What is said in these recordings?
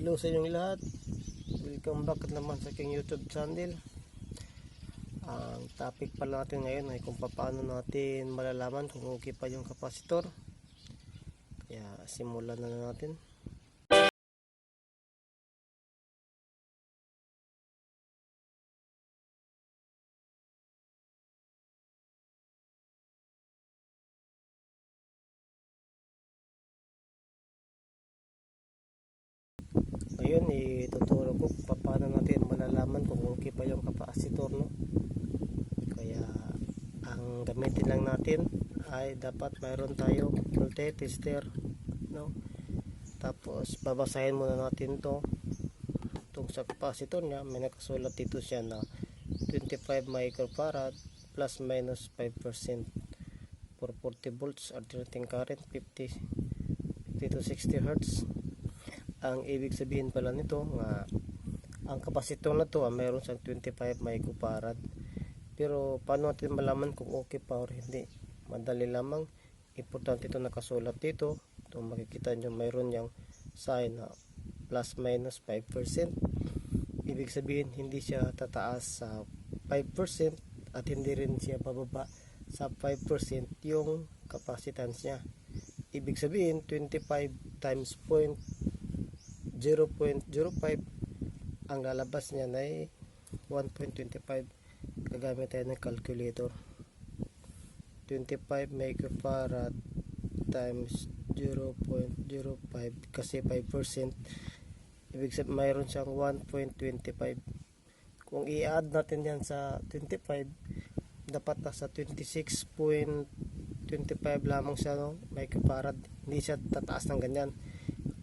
Hello sa inyong lahat. Welcome back naman sa aking YouTube channel. Ang topic pala natin ngayon ay kung paano natin malalaman kung okay pa yung kapasitor. Kaya simulan na natin. Kung paano natin malalaman kung okay pa yung kapasitor, no? Kaya, ang gamitin lang natin ay dapat mayroon tayong voltage tester, no? Tapos, babasahin muna natin to itong sa kapasitor niya, may nakasulat dito siya na 25 microfarad plus minus 5% for 40 volts alternating current 50 50 to 60 hertz ang ibig sabihin pala nito nga ang kapasitor na to ah, mayroon siyang 25 microfarad pero paano natin malaman kung okay pa or hindi? Madali lamang. Importante ito nakasulat dito. Ito makikita nyo mayroon yung sign na plus minus 5% ibig sabihin hindi siya tataas sa 5% at hindi rin siya bababa sa 5% yung capacitance niya. Ibig sabihin 25 times point 0.05 ang lalabas niyan ay 1.25 gagamit tayo ng calculator. 25 microfarad times 0.05 kasi 5% ibig sabihin mayroon siyang 1.25 kung i-add natin yan sa 25 dapat nasa 26.25 lamang siya no? microfarad hindi siya tataas ng ganyan.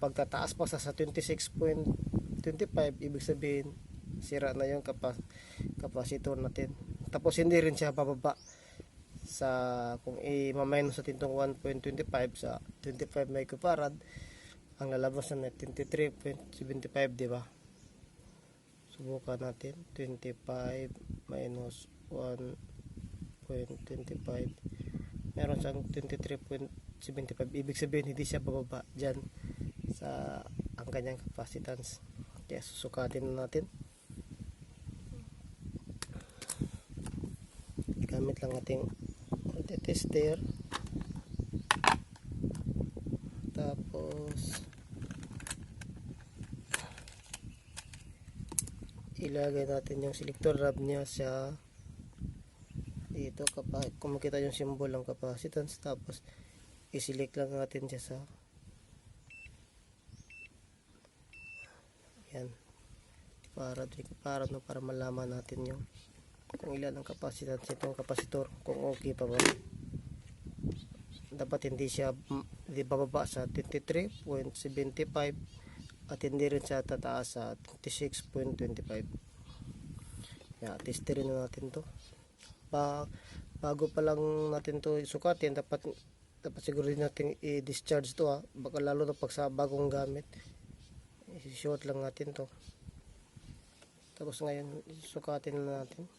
Pag tataas pa sa 26.25 25 ibig sabihin sira na yung kapas kapasitor natin. Tapos hindi rin siya bababa sa kung i-minus natin itong 1.25 sa 25 microfarad ang lalabas na 23.75 di ba? Subukan natin 25 minus 1.25 meron siyang 23.75 ibig sabihin hindi siya bababa dyan sa ang kanyang capacitance kaya susukatin na natin. Gamit lang ating tester tapos ilagay natin yung selector rub niya sa dito kapag kung yung symbol ng capacitance tapos i-select lang natin siya sa yan. Para para no para malaman natin yung kung ilan ang kapasitor nitong kapasitor kung okay pa ba. Dapat hindi siya hindi bababa sa 23.75 at hindi rin siya tataas sa 26.25 yan testerin na natin to. Pa, bago pa lang natin to sukatin dapat dapat siguro din natin i-discharge to ha baka lalo na pag sa bagong gamit i-short lang natin to. Tapos ngayon sukatin na natin.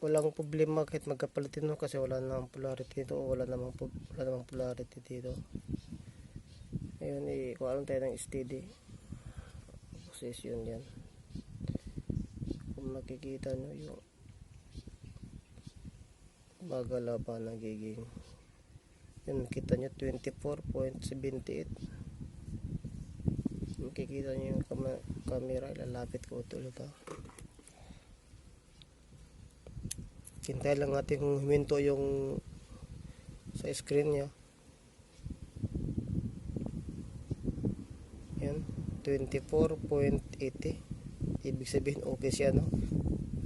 Walang problema kahit magkapalitin mo kasi wala namang polarity dito. O wala namang, wala namang polarity dito. Ngayon eh kuha lang tayo ng steady. Position yan. Kung makikita nyo yung bagala pa nagiging yun kita nyo 24.78 makikita nyo yung kam camera ilalapit ko ulit ha hintay lang natin kung huminto yung sa screen nya yan 24.80 ibig sabihin okay siya no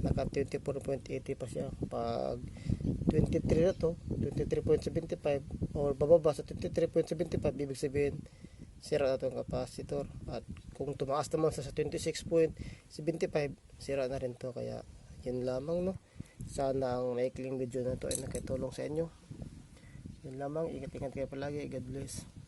naka 24.80 pa siya. Pag 23 na to 23.75 or bababa sa 23.75 ibig sabihin sira na itong capacitor. At kung tumaas naman sa 26.75 sira na rin to. Kaya yun lamang no? Sana ang maikling video na to ay nakitulong sa inyo. Yun lamang. Ingat-ingat kayo palagi. God bless